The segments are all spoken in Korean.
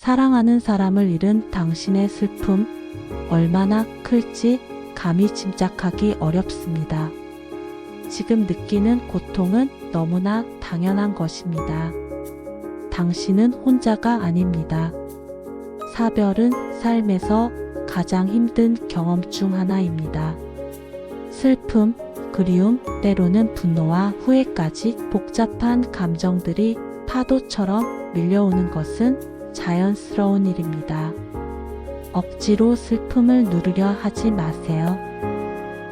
사랑하는 사람을 잃은 당신의 슬픔 얼마나 클지 감히 짐작하기 어렵습니다. 지금 느끼는 고통은 너무나 당연한 것입니다. 당신은 혼자가 아닙니다. 사별은 삶에서 가장 힘든 경험 중 하나입니다. 슬픔, 그리움, 때로는 분노와 후회까지 복잡한 감정들이 파도처럼 밀려오는 것은 자연스러운 일입니다. 억지로 슬픔을 누르려 하지 마세요.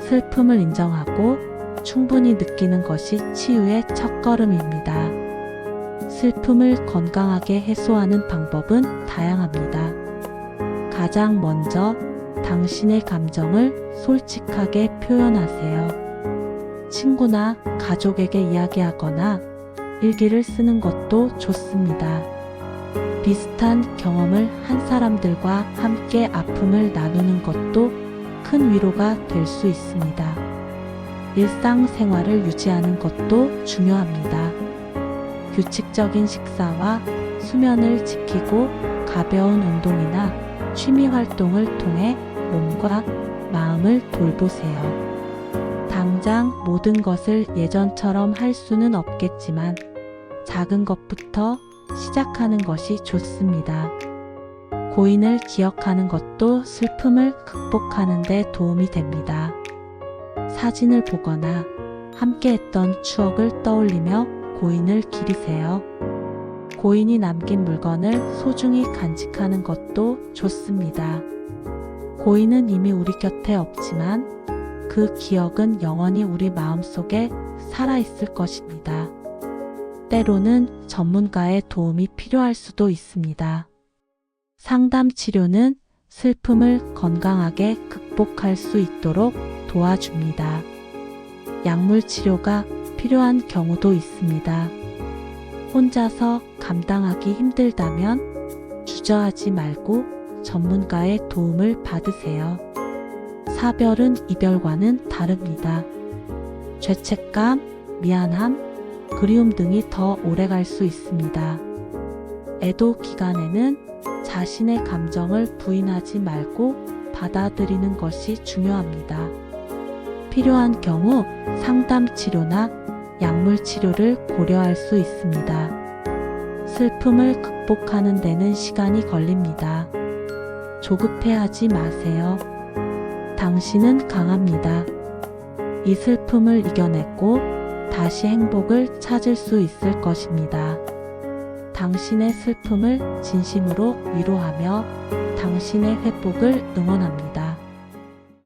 슬픔을 인정하고 충분히 느끼는 것이 치유의 첫걸음입니다. 슬픔을 건강하게 해소하는 방법은 다양합니다. 가장 먼저 당신의 감정을 솔직하게 표현하세요. 친구나 가족에게 이야기하거나 일기를 쓰는 것도 좋습니다. 비슷한 경험을 한 사람들과 함께 아픔을 나누는 것도 큰 위로가 될 수 있습니다. 일상생활을 유지하는 것도 중요합니다. 규칙적인 식사와 수면을 지키고 가벼운 운동이나 취미 활동을 통해 몸과 마음을 돌보세요. 당장 모든 것을 예전처럼 할 수는 없겠지만 작은 것부터 시작하는 것이 좋습니다. 고인을 기억하는 것도 슬픔을 극복하는 데 도움이 됩니다. 사진을 보거나 함께 했던 추억을 떠올리며 고인을 기리세요. 고인이 남긴 물건을 소중히 간직하는 것도 좋습니다. 고인은 이미 우리 곁에 없지만 그 기억은 영원히 우리 마음속에 살아있을 것입니다. 때로는 전문가의 도움이 필요할 수도 있습니다. 상담 치료는 슬픔을 건강하게 극복할 수 있도록 도와줍니다. 약물 치료가 필요한 경우도 있습니다. 혼자서 감당하기 힘들다면 주저하지 말고 전문가의 도움을 받으세요. 사별은 이별과는 다릅니다. 죄책감, 미안함, 그리움 등이 더 오래 갈 수 있습니다. 애도 기간에는 자신의 감정을 부인하지 말고 받아들이는 것이 중요합니다. 필요한 경우 상담 치료나 약물 치료를 고려할 수 있습니다. 슬픔을 극복하는 데는 시간이 걸립니다. 조급해하지 마세요. 당신은 강합니다. 이 슬픔을 이겨냈고 다시 행복을 찾을 수 있을 것입니다. 당신의 슬픔을 진심으로 위로하며 당신의 회복을 응원합니다.